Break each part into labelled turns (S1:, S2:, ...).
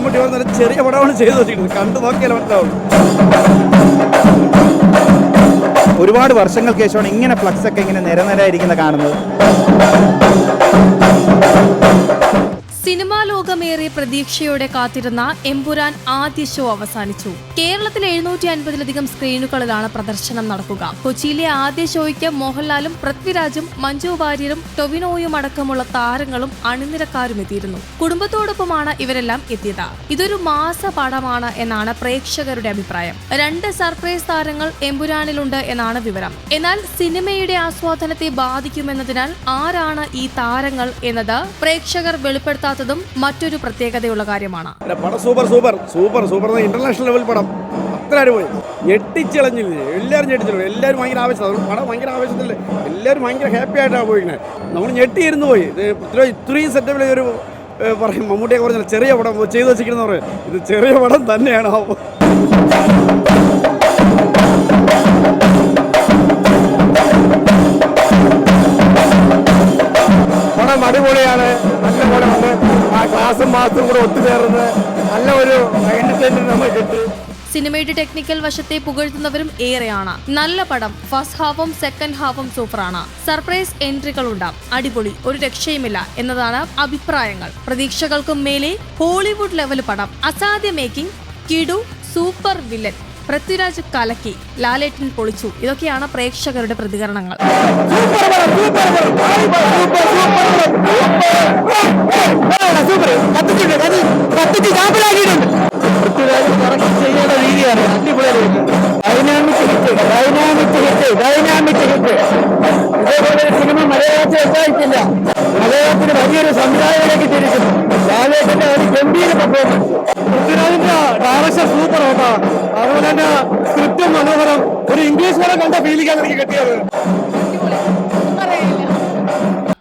S1: മമ്മൂട്ടി പറഞ്ഞ ചെറിയ പടമാണ് ചെയ്തു വെച്ചിരിക്കുന്നത്. കണ്ടു നോക്കിയാൽ മനസ്സിലാവും
S2: ഒരുപാട് വർഷങ്ങൾക്ക് ശേഷമാണ് ഇങ്ങനെ ഫ്ലക്സ് ഒക്കെ ഇങ്ങനെ നിരനിരായിരിക്കുന്ന കാണുന്നത്.
S3: ലോകമേറെ പ്രതീക്ഷയോടെ കാത്തിരുന്ന എമ്പുരാൻ ആദ്യ ഷോ അവസാനിച്ചു. കേരളത്തിൽ എഴുന്നൂറ്റി അൻപതിലധികം സ്ക്രീനുകളിലാണ് പ്രദർശനം നടക്കുക. കൊച്ചിയിലെ ആദ്യ ഷോയ്ക്ക് മോഹൻലാലും പൃഥ്വിരാജും മഞ്ജു വാര്യരും ടൊവിനോയും അടക്കമുള്ള താരങ്ങളും അണിനിരക്കാരും എത്തിയിരുന്നു. കുടുംബത്തോടൊപ്പമാണ് ഇവരെല്ലാം എത്തിയത്. ഇതൊരു മാസ പടമാണ് എന്നാണ് പ്രേക്ഷകരുടെ അഭിപ്രായം. രണ്ട് സർപ്രൈസ് താരങ്ങൾ എമ്പുരാനിലുണ്ട് എന്നാണ് വിവരം. എന്നാൽ സിനിമയുടെ ആസ്വാദനത്തെ ബാധിക്കുമെന്നതിനാൽ ആരാണ് ഈ താരങ്ങൾ എന്നത് പ്രേക്ഷകർ വെളിപ്പെടുത്താത്തതും മറ്റൊരു പ്രത്യേകതയുള്ള കാര്യമാണ്.
S1: പടം super super. Super super international level പടം. അത്ര അടിപൊളി ഞെട്ടിച്ചളഞ്ഞില്ലേ? എല്ലാവരും ഞെട്ടിച്ചളഞ്ഞു. എല്ലാവരും ഭയങ്കര ആവേശം. പടം ഭയങ്കര ആവേശത്തിൽ എല്ലാവരും ഭയങ്കര ഹാപ്പി ആയിട്ടാണ് പോയിരുന്നത് നമ്മൾ ഞെട്ടിയിരുന്നു പോയി. ഇത് ഇത്ര ഇത്രയും സെറ്റപ്പിൽ ഒരു പറയും മമ്മൂട്ടിയെ പറഞ്ഞാൽ ചെറിയ പടം ചെയ്തു വെച്ചിരിക്കുന്ന പറയും. ഇത് ചെറിയ പടം തന്നെയാണ്.
S4: പടം അടിപൊളിയാണ്. നല്ല പടമുണ്ട് മാസം മാസും കൂടെ ഒത്തുചേർന്ന് നല്ല ഒരു എന്റർടൈൻമെന്റ് നമുക്ക് കിട്ടി
S3: സിനിമയുടെ ടെക്നിക്കൽ വശത്തെ പുകഴ്ത്തുന്നവരും ഏറെയാണ്. നല്ല പടം ഫസ്റ്റ് ഹാഫും സെക്കൻഡ് ഹാഫും സൂപ്പറാണ്. സർപ്രൈസ് എൻട്രികളുണ്ട് അടിപൊളി ഒരു രക്ഷയുമില്ല എന്നതാണ് അഭിപ്രായങ്ങൾ. പ്രതീക്ഷകൾക്കും മേലെ ഹോളിവുഡ് ലെവൽ പടം. അസാധ്യ മേക്കിംഗ് കിടു സൂപ്പർ വില്ലൻ പൃഥ്വിരാജ് കലക്കി ലാലേട്ടൻ പൊളിച്ചു. ഇതൊക്കെയാണ് പ്രേക്ഷകരുടെ പ്രതികരണങ്ങൾ.
S4: സൂപ്പർ കത്തിച്ചിട്ടുണ്ട് ഡൈനാമിക് ഹിറ്റ് ഇതേപോലെ ഒരു സിനിമ മലയാളത്തിൽ ഉണ്ടായിട്ടില്ല. മലയാളത്തിന് വലിയൊരു സംവിധായകനേക്ക് തിരിച്ചു. ലാലേട്ടന്റെ ഒരു ഗംഭീര പെർഫോമൻസ് പൃഥ്വിരാജിന്റെ ഡയറക്ഷൻ സൂപ്പർ കേട്ടോ അതുപോലെ തന്നെ സ്ക്രിപ്റ്റും മനോഹരം. ഒരു ഇംഗ്ലീഷ് പടം കണ്ട ഫീലിക്കാണ് എനിക്ക് കിട്ടിയത്.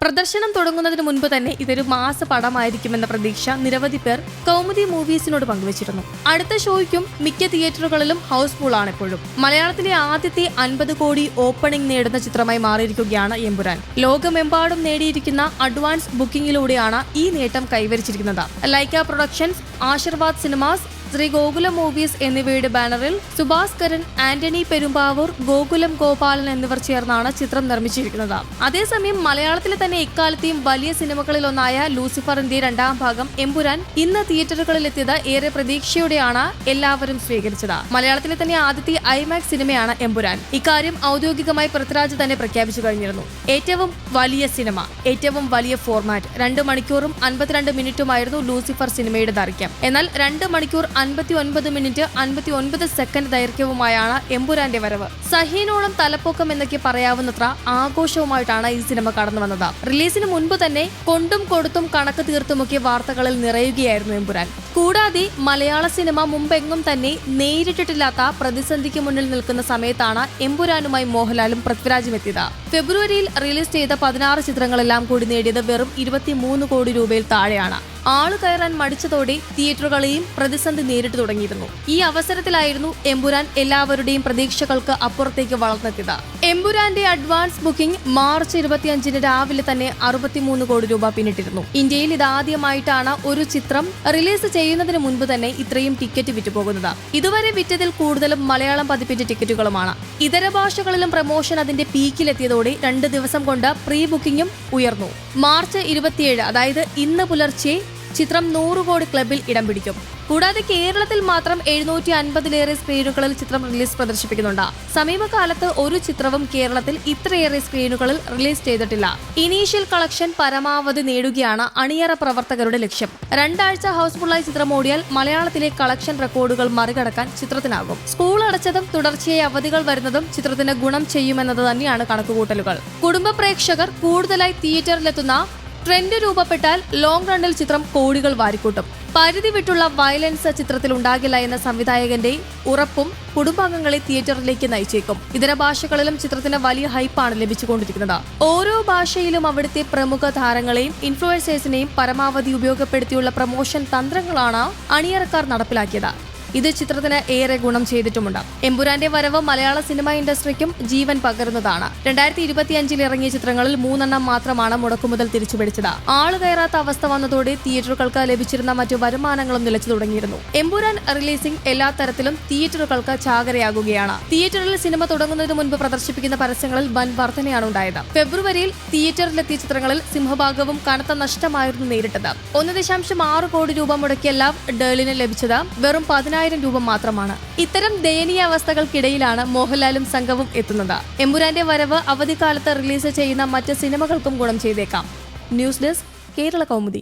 S3: പ്രദർശനം തുടങ്ങുന്നതിന് മുൻപ് തന്നെ ഇതൊരു മാസ പടമായിരിക്കുമെന്ന പ്രതീക്ഷ നിരവധി പേർ കൗമുദി മൂവീസിനോട് പങ്കുവച്ചിരുന്നു. അടുത്ത ഷോയ്ക്കും മിക്ക തിയേറ്ററുകളിലും ഹൗസ്ഫുൾ ആണ് എപ്പോഴും മലയാളത്തിലെ ആദ്യത്തെ അൻപത് കോടി ഓപ്പണിംഗ് നേടുന്ന ചിത്രമായി മാറിയിരിക്കുകയാണ് എമ്പുരാൻ. ലോകമെമ്പാടും നേടിയിരിക്കുന്ന അഡ്വാൻസ് ബുക്കിംഗിലൂടെയാണ് ഈ നേട്ടം കൈവരിച്ചിരിക്കുന്നത്. Lyca productions Aashirvad cinemas Sree Gokulam movies എന്നിവയുടെ ബാനറിൽ സുഭാസ്കരൻ ആന്റണി പെരുമ്പാവൂർ ഗോകുലം ഗോപാലൻ എന്നിവർ ചേർന്നാണ് ചിത്രം നിർമ്മിച്ചിരിക്കുന്നത്. അതേസമയം മലയാളത്തിലെ തന്നെ ഇക്കാലത്തെയും വലിയ സിനിമകളിൽ ഒന്നായ ലൂസിഫറിന്റെ രണ്ടാം ഭാഗം എമ്പുരാൻ ഇന്ന് തിയേറ്ററുകളിൽ എത്തിയത് ഏറെ പ്രതീക്ഷയോടെയാണ് എല്ലാവരും സ്വീകരിച്ചത്. മലയാളത്തിലെ തന്നെ ആദ്യത്തെ ഐമാക്സ് സിനിമയാണ് എമ്പുരാൻ. ഇക്കാര്യം ഔദ്യോഗികമായി പൃഥ്വിരാജ് തന്നെ പ്രഖ്യാപിച്ചു കഴിഞ്ഞിരുന്നു. ഏറ്റവും വലിയ സിനിമ ഏറ്റവും വലിയ ഫോർമാറ്റ് രണ്ട് മണിക്കൂറും അൻപത്തിരണ്ട് മിനിറ്റുമായിരുന്നു ലൂസിഫർ സിനിമയുടെ ദൈർഘ്യം. എന്നാൽ രണ്ട് മണിക്കൂർ അൻപത്തി ഒൻപത് മിനിറ്റ് അൻപത്തി ഒൻപത് സെക്കൻഡ് ദൈർഘ്യവുമായാണ് എമ്പുരാന്റെ വരവ്. സഹീനോളം തലപ്പൊക്കം എന്നൊക്കെ പറയാവുന്നത്ര ആഘോഷവുമായിട്ടാണ് ഈ സിനിമ കടന്നു വന്നത്. റിലീസിന് മുൻപ് തന്നെ കൊണ്ടും കൊടുത്തും കണക്ക് തീർത്തുമൊക്കെ വാർത്തകളിൽ നിറയുകയായിരുന്നു എമ്പുരാൻ. കൂടാതെ മലയാള സിനിമ മുമ്പെങ്ങും തന്നെ നേരിട്ടിട്ടില്ലാത്ത പ്രതിസന്ധിക്ക് മുന്നിൽ നിൽക്കുന്ന സമയത്താണ് എമ്പുരാനുമായി മോഹൻലാലും പൃഥ്വിരാജും എത്തിയത്. ഫെബ്രുവരിയിൽ റിലീസ് ചെയ്ത പതിനാറ് ചിത്രങ്ങളെല്ലാം കൂടി നേടിയത് വെറും ഇരുപത്തിമൂന്ന് കോടി രൂപയിൽ താഴെയാണ്. ആൾ കയറാൻ മടിച്ചതോടെ തിയേറ്ററുകളെയും പ്രതിസന്ധി നേരിട്ട് തുടങ്ങിയിരുന്നു. ഈ അവസരത്തിലായിരുന്നു എമ്പുരാൻ എല്ലാവരുടെയും പ്രതീക്ഷകൾക്ക് അപ്പുറത്തേക്ക് വളർന്നെത്തിയത്. എമ്പുരാന്റെ അഡ്വാൻസ് ബുക്കിംഗ് മാർച്ച് ഇരുപത്തിയഞ്ചിന് രാവിലെ തന്നെ അറുപത്തിമൂന്ന് കോടി രൂപ പിന്നിട്ടിരുന്നു. ഇന്ത്യയിൽ ഇതാദ്യമായിട്ടാണ് ഒരു ചിത്രം റിലീസ് ചെയ്യുന്നതിന് മുൻപ് തന്നെ ഇത്രയും ടിക്കറ്റ് വിറ്റുപോകുന്നത്. ഇതുവരെ വിറ്റതിൽ കൂടുതലും മലയാളം പതിപ്പിച്ച ടിക്കറ്റുകളുമാണ്. ഇതര ഭാഷകളിലും പ്രമോഷൻ അതിന്റെ പീക്കിലെത്തിയതോടെ രണ്ട് ദിവസം കൊണ്ട് പ്രീ ബുക്കിംഗും ഉയർന്നു. മാർച്ച് ഇരുപത്തിയേഴ് അതായത് ഇന്ന് പുലർച്ചെ ചിത്രം നൂറ് കോടി ക്ലബിൽ ഇടം പിടിക്കും. കൂടാതെ കേരളത്തിൽ മാത്രം എഴുന്നൂറ്റി അൻപതിലേറെ സ്ക്രീനുകളിൽ ചിത്രം റിലീസ് പ്രദർശിപ്പിക്കുന്നുണ്ട്. സമീപകാലത്ത് ഒരു ചിത്രവും കേരളത്തിൽ ഇത്രയേറെ സ്ക്രീനുകളിൽ റിലീസ് ചെയ്തിട്ടില്ല. ഇനീഷ്യൽ കളക്ഷൻ പരമാവധി നേടുകയാണ് അണിയറ പ്രവർത്തകരുടെ ലക്ഷ്യം. രണ്ടാഴ്ച ഹൗസ്ഫുള്ളായി ചിത്രം ഓടിയാൽ മലയാളത്തിലെ കളക്ഷൻ റെക്കോർഡുകൾ മറികടക്കാൻ ചിത്രത്തിനാകും. സ്കൂൾ അടച്ചതും തുടർച്ചയായി അവധികൾ വരുന്നതും ചിത്രത്തിന് ഗുണം ചെയ്യുമെന്നത് തന്നെയാണ് കണക്കുകൂട്ടലുകൾ. കുടുംബ പ്രേക്ഷകർ കൂടുതലായി തിയേറ്ററിലെത്തുന്ന ട്രെൻഡ് രൂപപ്പെട്ടാൽ ലോങ് റണ്ണിൽ ചിത്രം കോടികൾ വാരിക്കൂട്ടും. പരിധി വിട്ടുള്ള വയലൻസ് ചിത്രത്തിൽ ഉണ്ടാകില്ല എന്ന സംവിധായകന്റെ ഉറപ്പും കുടുംബാംഗങ്ങളെ തിയേറ്ററിലേക്ക് നയിച്ചേക്കും. ഇതര ഭാഷകളിലും ചിത്രത്തിന് വലിയ ഹൈപ്പാണ് ലഭിച്ചുകൊണ്ടിരിക്കുന്നത്. ഓരോ ഭാഷയിലും അവിടുത്തെ പ്രമുഖ താരങ്ങളെയും ഇൻഫ്ലുവൻസേഴ്സിനെയും പരമാവധി ഉപയോഗപ്പെടുത്തിയുള്ള പ്രമോഷൻ തന്ത്രങ്ങളാണ് അണിയറക്കാർ നടപ്പിലാക്കിയത്. ഇത് ചിത്രത്തിന് ഏറെ ഗുണം ചെയ്തിട്ടുമുണ്ട്. എമ്പുരാന്റെ വരവ് മലയാള സിനിമ ഇൻഡസ്ട്രിക്കും ജീവൻ പകരുന്നതാണ്. രണ്ടായിരത്തി ഇരുപത്തിയഞ്ചിൽ ഇറങ്ങിയ ചിത്രങ്ങളിൽ മൂന്നെണ്ണം മാത്രമാണ് മുടക്കുമുതൽ തിരിച്ചുപിടിച്ചത്. ആൾ കയറാത്ത അവസ്ഥ വന്നതോടെ തിയേറ്ററുകൾക്ക് ലഭിച്ചിരുന്ന മറ്റു വരുമാനങ്ങളും നിലച്ചു തുടങ്ങിയിരുന്നു. എമ്പുരാൻ റിലീസിംഗ് എല്ലാ തരത്തിലും തിയേറ്ററുകൾക്ക് ചാകരയാകുകയാണ്. തിയേറ്ററിൽ സിനിമ തുടങ്ങുന്നതിന് മുൻപ് പ്രദർശിപ്പിക്കുന്ന പരസ്യങ്ങളിൽ വൻ വർധനയാണ് ഉണ്ടായത് ഫെബ്രുവരിയിൽ തിയേറ്ററിലെത്തിയ ചിത്രങ്ങളിൽ സിംഹഭാഗവും കനത്ത നഷ്ടമായിരുന്നു നേരിട്ടത്. ഒന്ന് ദശാംശം ആറ് കോടി രൂപ മുടക്കിയ ലവ് ഡേളിന് ലഭിച്ചത് വെറും പതിനായിരം രൂപ മാത്രമാണ്. ഇത്തരം ദയനീയ അവസ്ഥകൾക്കിടയിലാണ് മോഹൻലാലും സംഘവും എത്തുന്നത്. എമ്പുരാന്റെ വരവ് അവധിക്കാലത്ത് റിലീസ് ചെയ്യുന്ന മറ്റ് സിനിമകൾക്കും ഗുണം ചെയ്തേക്കാം. News desk Kerala Kaumudi.